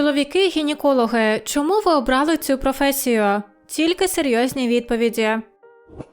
Чоловіки-гінекологи, чому ви обрали цю професію? Тільки серйозні відповіді.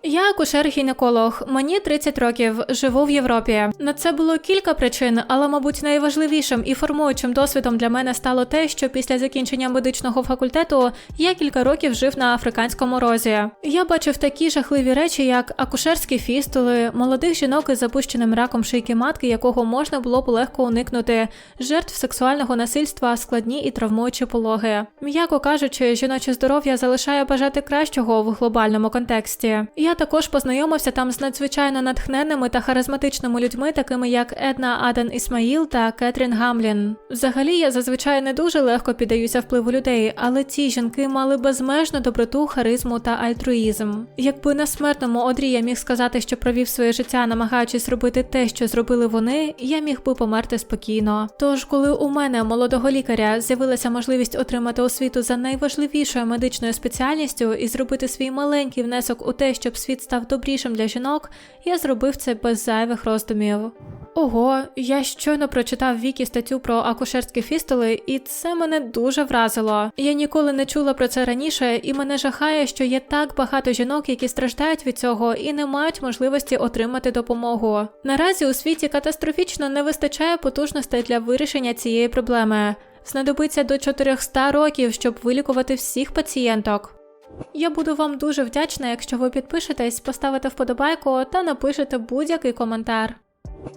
Я акушер-гінеколог, мені 30 років, живу в Європі. На це було кілька причин, але, мабуть, найважливішим і формуючим досвідом для мене стало те, що після закінчення медичного факультету я кілька років жив на африканському розі. Я бачив такі жахливі речі, як акушерські фістули, молодих жінок із запущеним раком шийки матки, якого можна було б легко уникнути, жертв сексуального насильства, складні і травмуючі пологи. М'яко кажучи, жіноче здоров'я залишає бажати кращого в глобальному контексті. Я також познайомився там з надзвичайно натхненними та харизматичними людьми, такими як Една Аден Ісмаїл та Кетрін Гамлін. Взагалі, я зазвичай не дуже легко піддаюся впливу людей, але ці жінки мали безмежну доброту, харизму та альтруїзм. Якби на смертному одрі я міг сказати, що провів своє життя, намагаючись робити те, що зробили вони, я міг би померти спокійно. Тож, коли у мене, молодого лікаря, з'явилася можливість отримати освіту за найважливішою медичною спеціальністю і зробити свій маленький внесок у те, щоб світ став добрішим для жінок, я зробив це без зайвих роздумів. Ого, я щойно прочитав Вікі статтю про акушерські фістули, і це мене дуже вразило. Я ніколи не чула про це раніше, і мене жахає, що є так багато жінок, які страждають від цього і не мають можливості отримати допомогу. Наразі у світі катастрофічно не вистачає потужностей для вирішення цієї проблеми. Знадобиться до 400 років, щоб вилікувати всіх пацієнток. Я буду вам дуже вдячна, якщо ви підпишетесь, поставите вподобайку та напишете будь-який коментар.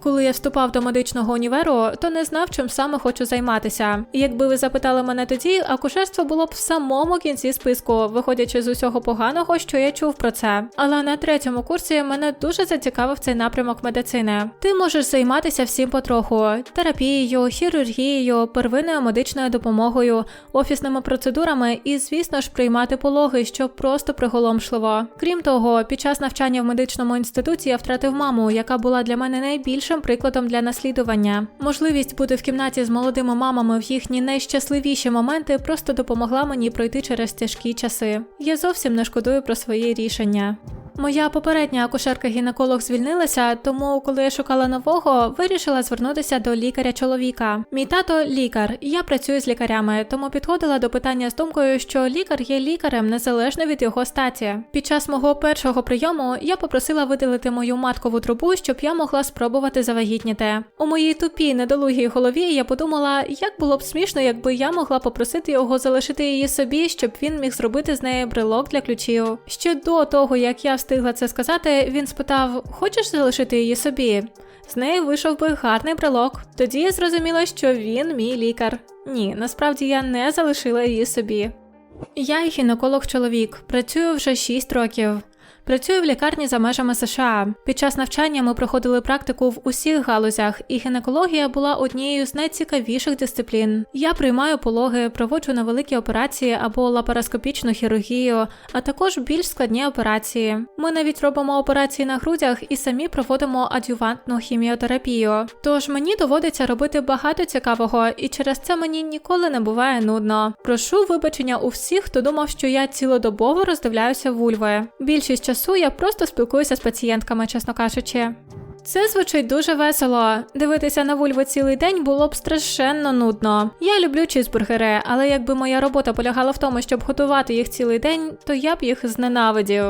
Коли я вступав до медичного універу, то не знав, чим саме хочу займатися. І якби ви запитали мене тоді, акушерство було б в самому кінці списку, виходячи з усього поганого, що я чув про це. Але на третьому курсі мене дуже зацікавив цей напрямок медицини. Ти можеш займатися всім потроху: терапією, хірургією, первинною медичною допомогою, офісними процедурами і, звісно ж, приймати пологи, що просто приголомшливо. Крім того, під час навчання в медичному інституті я втратив маму, яка була для мене найбільшим прикладом для наслідування. Можливість бути в кімнаті з молодими мамами в їхні найщасливіші моменти просто допомогла мені пройти через тяжкі часи. Я зовсім не шкодую про своє рішення. Моя попередня акушерка-гінеколог звільнилася, тому коли я шукала нового, вирішила звернутися до лікаря-чоловіка. Мій тато лікар, і я працюю з лікарями, тому підходила до питання з думкою, що лікар є лікарем незалежно від його статі. Під час мого першого прийому я попросила видалити мою маткову трубу, щоб я могла спробувати завагітніти. У моїй тупій недолугій голові я подумала, як було б смішно, якби я могла попросити його залишити її собі, щоб він міг зробити з неї брелок для ключів. Ще до того, як я встигла це сказати, він спитав: Хочеш залишити її собі? З неї вийшов би гарний брелок. Тоді я зрозуміла, що він мій лікар. Ні, насправді я не залишила її собі. Я гінеколог-чоловік, працюю вже 6 років. Працюю в лікарні за межами США. Під час навчання ми проходили практику в усіх галузях, і гінекологія була однією з найцікавіших дисциплін. Я приймаю пологи, проводжу невеликі операції або лапароскопічну хірургію, а також більш складні операції. Ми навіть робимо операції на грудях і самі проводимо адювантну хіміотерапію. Тож мені доводиться робити багато цікавого, і через це мені ніколи не буває нудно. Прошу вибачення у всіх, хто думав, що я цілодобово роздивляюся вульви. Більшість часу я просто спілкуюся з пацієнтками, чесно кажучи. Це звучить дуже весело. Дивитися на вульву цілий день було б страшенно нудно. Я люблю чізбургери, але якби моя робота полягала в тому, щоб готувати їх цілий день, то я б їх зненавидів.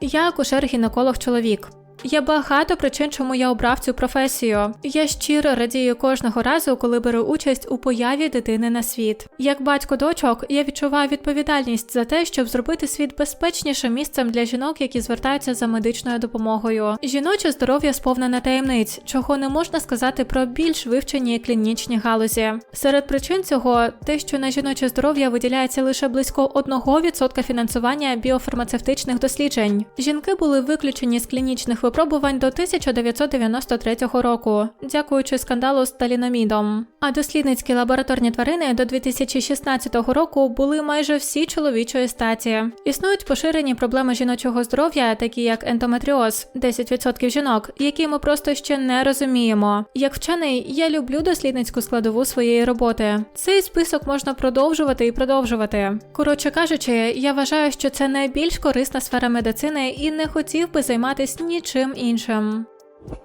Я акушер-гінеколог чоловік. Є багато причин, чому я обрав цю професію. Я щиро радію кожного разу, коли беру участь у появі дитини на світ. Як батько дочок, я відчуваю відповідальність за те, щоб зробити світ безпечнішим місцем для жінок, які звертаються за медичною допомогою. Жіноче здоров'я сповнене таємниць, чого не можна сказати про більш вивчені клінічні галузі. Серед причин цього те, що на жіноче здоров'я виділяється лише близько 1% фінансування біофармацевтичних досліджень. Жінки були виключені з клінічних випробувань до 1993 року, дякуючи скандалу з таліномідом. А дослідницькі лабораторні тварини до 2016 року були майже всі чоловічої статі. Існують поширені проблеми жіночого здоров'я, такі як ендометріоз, 10% жінок, які ми просто ще не розуміємо. Як вчений, я люблю дослідницьку складову своєї роботи. Цей список можна продовжувати і продовжувати. Коротше кажучи, я вважаю, що це найбільш корисна сфера медицини і не хотів би займатися нічим іншим.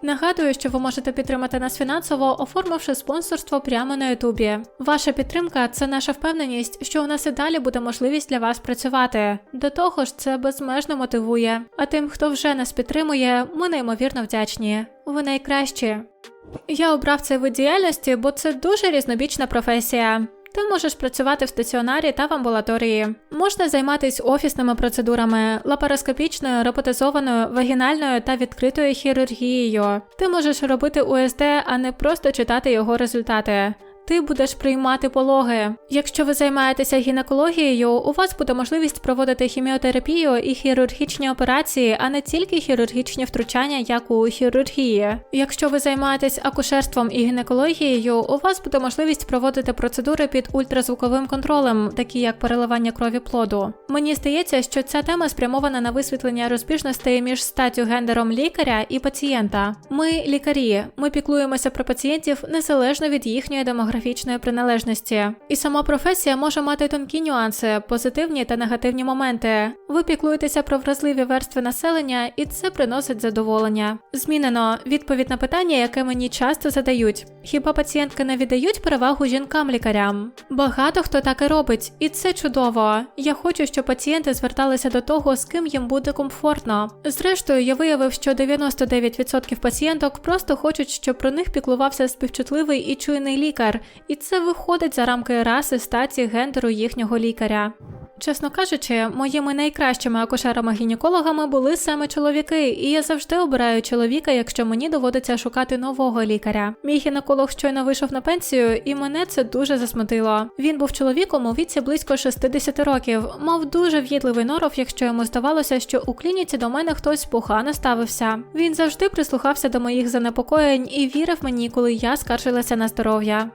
Нагадую, що ви можете підтримати нас фінансово, оформивши спонсорство прямо на Ютубі. Ваша підтримка це наша впевненість, що у нас і далі буде можливість для вас працювати. До того ж, це безмежно мотивує. А тим, хто вже нас підтримує, ми неймовірно вдячні. Ви найкращі. Я обрав цей вид діяльності, бо це дуже різнобічна професія. Ти можеш працювати в стаціонарі та в амбулаторії. Можна займатися офісними процедурами, лапароскопічною, роботизованою, вагінальною та відкритою хірургією. Ти можеш робити УСД, а не просто читати його результати. Ти будеш приймати пологи. Якщо ви займаєтеся гінекологією, у вас буде можливість проводити хіміотерапію і хірургічні операції, а не тільки хірургічні втручання, як у хірургії. Якщо ви займаєтесь акушерством і гінекологією, у вас буде можливість проводити процедури під ультразвуковим контролем, такі як переливання крові плоду. Мені здається, що ця тема спрямована на висвітлення розбіжностей між статтю гендером лікаря і пацієнта. Ми лікарі, ми піклуємося про пацієнтів незалежно від їхньої демографії географічної приналежності. І сама професія може мати тонкі нюанси, позитивні та негативні моменти. Ви піклуєтеся про вразливі верстви населення, і це приносить задоволення. Змінено відповідь на питання, яке мені часто задають: хіба пацієнтки не віддають перевагу жінкам-лікарям? Багато хто так і робить, і це чудово. Я хочу, щоб пацієнти зверталися до того, з ким їм буде комфортно. Зрештою, я виявив, що 99% пацієнток просто хочуть, щоб про них піклувався співчутливий і чуйний лікар, і це виходить за рамки раси, статі, гендеру їхнього лікаря. Чесно кажучи, моїми найкращими акушерами-гінекологами були саме чоловіки, і я завжди обираю чоловіка, якщо мені доводиться шукати нового лікаря. Мій гінеколог щойно вийшов на пенсію, і мене це дуже засмутило. Він був чоловіком у віці близько 60 років, мав дуже в'їдливий норов, якщо йому здавалося, що у клініці до мене хтось погано ставився. Він завжди прислухався до моїх занепокоєнь і вірив мені, коли я скаржилася на здоров'я.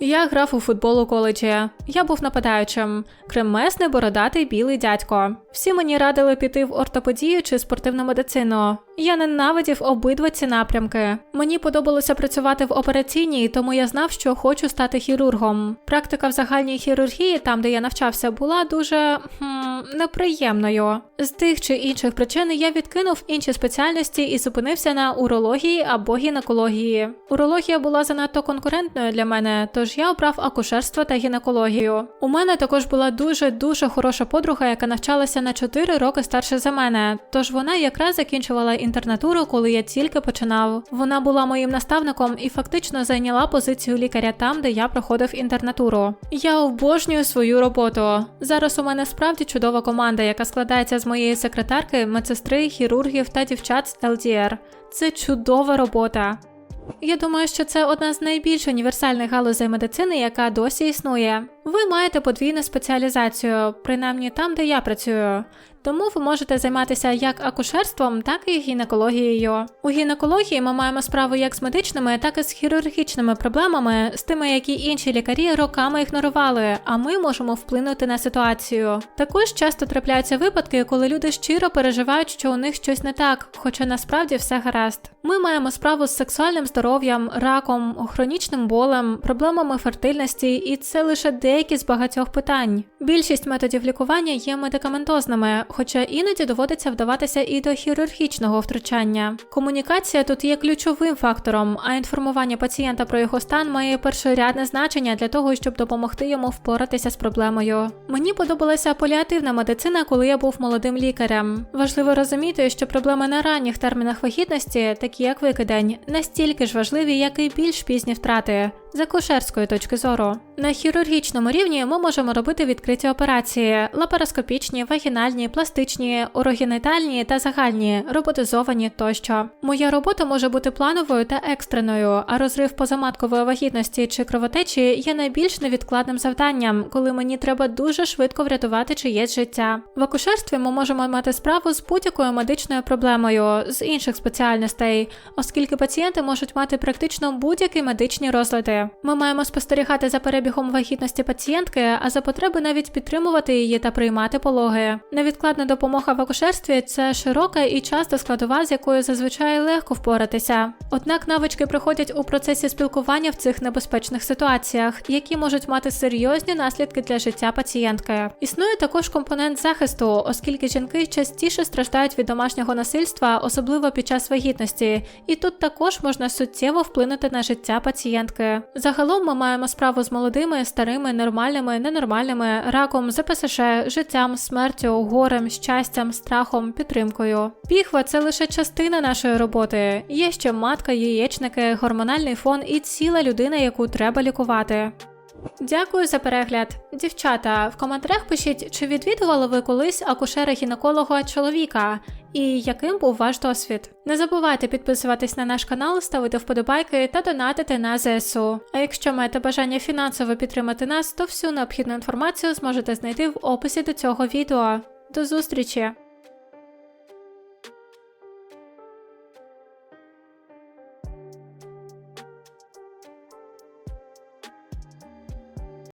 Я грав у футбол у коледжі. Я був нападаючим, кремесний бородатий білий дядько. Всі мені радили піти в ортопедію чи спортивну медицину. Я ненавидів обидва ці напрямки. Мені подобалося працювати в операційній, тому я знав, що хочу стати хірургом. Практика в загальній хірургії, там де я навчався, була дуже хм, неприємною. З тих чи інших причин я відкинув інші спеціальності і зупинився на урології або гінекології. Урологія була занадто конкурентною для мене, тож я обрав акушерство та гінекологію. У мене також була дуже дуже хороша подруга, яка навчалася на 4 роки старше за мене. Тож вона якраз закінчувала інтернатуру, коли я тільки починав. Вона була моїм наставником і фактично зайняла позицію лікаря там, де я проходив інтернатуру. Я обожнюю свою роботу. Зараз у мене справді чудова команда, яка складається з моєї секретарки, медсестри, хірургів та дівчат з ЛДР. Це чудова робота. Я думаю, що це одна з найбільш універсальних галузей медицини, яка досі існує. Ви маєте подвійну спеціалізацію, принаймні там, де я працюю. Тому ви можете займатися як акушерством, так і гінекологією. У гінекології ми маємо справу як з медичними, так і з хірургічними проблемами, з тими, які інші лікарі роками ігнорували, а ми можемо вплинути на ситуацію. Також часто трапляються випадки, коли люди щиро переживають, що у них щось не так, хоча насправді все гаразд. Ми маємо справу з сексуальним здоров'ям, раком, хронічним болем, проблемами фертильності, і це лише деякі з багатьох питань. Більшість методів лікування є медикаментозними хоча іноді доводиться вдаватися і до хірургічного втручання. Комунікація тут є ключовим фактором, а інформування пацієнта про його стан має першорядне значення для того, щоб допомогти йому впоратися з проблемою. Мені подобалася паліативна медицина, коли я був молодим лікарем. Важливо розуміти, що проблеми на ранніх термінах вагітності, такі як викидень, настільки ж важливі, як і більш пізні втрати з акушерської точки зору. На хірургічному рівні ми можемо робити відкриті операції: лапароскопічні, вагінальні, пластичні, урогенітальні та загальні, роботизовані тощо. Моя робота може бути плановою та екстреною, а розрив позаматкової вагітності чи кровотечі є найбільш невідкладним завданням, коли мені треба дуже швидко врятувати чиєсь життя. В акушерстві ми можемо мати справу з будь-якою медичною проблемою з інших спеціальностей, оскільки пацієнти можуть мати практично будь-які медичні розлади. Ми маємо спостерігати за перебігом вагітності пацієнтки, а за потреби навіть вміють підтримувати її та приймати пологи. Невідкладна допомога в акушерстві це широка і часто складова, з якою зазвичай легко впоратися. Однак навички приходять у процесі спілкування в цих небезпечних ситуаціях, які можуть мати серйозні наслідки для життя пацієнтки. Існує також компонент захисту, оскільки жінки частіше страждають від домашнього насильства, особливо під час вагітності, і тут також можна суттєво вплинути на життя пацієнтки. Загалом ми маємо справу з молодими, старими, нормальними, ненормальними, раком, ЗПСШ, життям, смертю, горем, щастям, страхом, підтримкою. Піхва це лише частина нашої роботи. Є ще матка, яєчники, гормональний фон і ціла людина, яку треба лікувати. Дякую за перегляд. Дівчата, в коментарях пишіть, чи відвідували ви колись акушера-гінеколога чоловіка, і яким був ваш досвід. Не забувайте підписуватись на наш канал, ставити вподобайки та донатити на ЗСУ. А якщо маєте бажання фінансово підтримати нас, то всю необхідну інформацію зможете знайти в описі до цього відео. До зустрічі!